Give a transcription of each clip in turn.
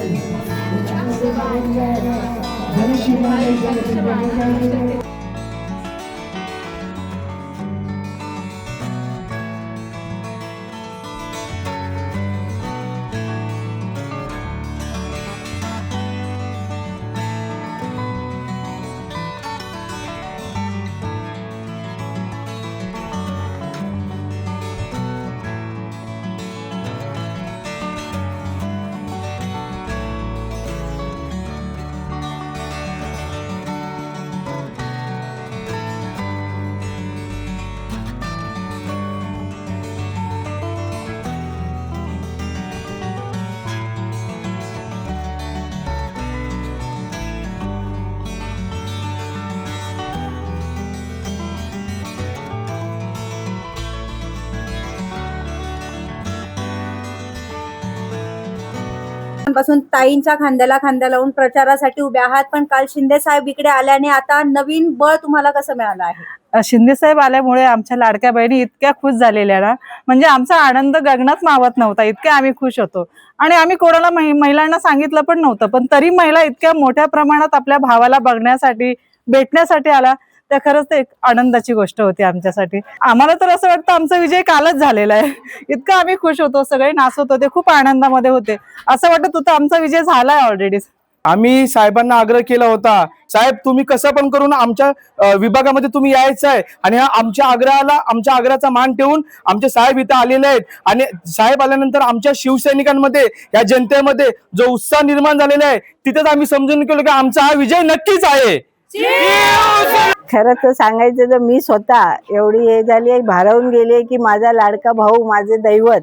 Thank you. पासून ताईंच्या खांद्याला खांद्या लावून प्रचारासाठी उभे आहात. पण काल शिंदे साहेब इकडे आल्याने आता नवीन बळ तुम्हाला कसं मिळालं आहे? शिंदे साहेब आल्यामुळे आमच्या लाडक्या बहिणी इतक्या खुश झालेल्या ना. म्हणजे आमचा आनंद गगनात मावत नव्हता. इतके आम्ही खुश होतो. आणि आम्ही कोणाला महिलांना सांगितलं पण नव्हतं. पण तरी महिला इतक्या मोठ्या प्रमाणात आपल्या भावाला बघण्यासाठी भेटण्यासाठी आला. त्या खरंच ते एक आनंदाची गोष्ट होती आमच्यासाठी. आम्हाला तर असं वाटतं आमचा विजय कालच झालेला आहे. इतकं आम्ही खुश होतो सगळे नाचत होते खूप आनंदामध्ये होते. असं वाटत होतं आमचा विजय झालाय ऑलरेडी आम्ही साहेबांना आग्रह केला होता. साहेब तुम्ही कसं पण करून आमच्या विभागामध्ये तुम्ही यायचं आहे आणि हा आमच्या आग्रहाला आमच्या आग्रहाचा मान ठेवून आमचे साहेब इथं आलेले आहेत. आणि साहेब आल्यानंतर आमच्या शिवसैनिकांमध्ये या जनतेमध्ये जो उत्साह निर्माण झालेला आहे तिथेच आम्ही समजून गेलो की आमचा हा विजय नक्कीच आहे. खरं तर सांगायचं तर मी स्वतः एवढी हे झाली आहे भारावून गेली आहे की माझा लाडका भाऊ माझे दैवत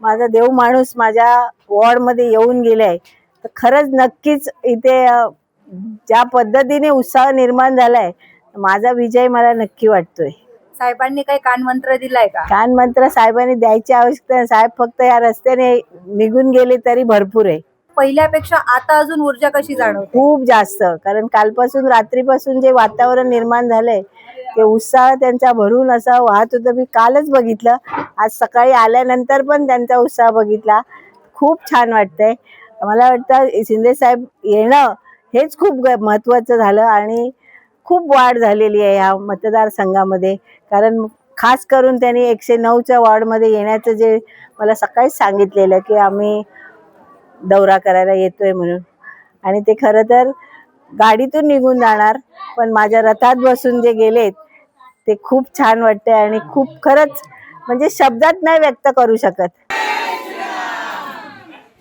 माझा देव माणूस माझ्या वॉर्डमध्ये येऊन गेलाय तर खरंच नक्कीच इथे ज्या पद्धतीने उत्साह निर्माण झालाय माझा विजय मला नक्की वाटतोय. साहेबांनी काही कानमंत्र दिलाय का? कान मंत्र साहेबांनी द्यायची आवश्यकता. साहेब फक्त या रस्त्याने निघून गेले तरी भरपूर आहे. पहिल्यापेक्षा आता अजून ऊर्जा कशी जाणवते? खूप जास्त. कारण कालपासून रात्रीपासून जे वातावरण निर्माण झालंय ते उत्साह त्यांचा भरून असा वाहत होतं. मी कालच बघितलं. आज सकाळी आल्यानंतर पण त्यांचा उत्साह बघितला. खूप छान वाटतंय. मला वाटतं शिंदे साहेब येणं हेच खूप ग- महत्वाचं झालं आणि खूप वाढ झालेली आहे ह्या मतदारसंघामध्ये. कारण खास करून त्यांनी एकशे नऊच्या वॉर्डमध्ये येण्याचं जे मला सकाळीच सांगितलेलं की आम्ही दौरा करायला येतोय म्हणून. आणि ते खरं तर गाडीतून निघून जाणार पण माझ्या रथात बसून जे गेलेत ते खूप छान वाटते आणि खूप खरंच म्हणजे शब्दात नाही व्यक्त करू शकत.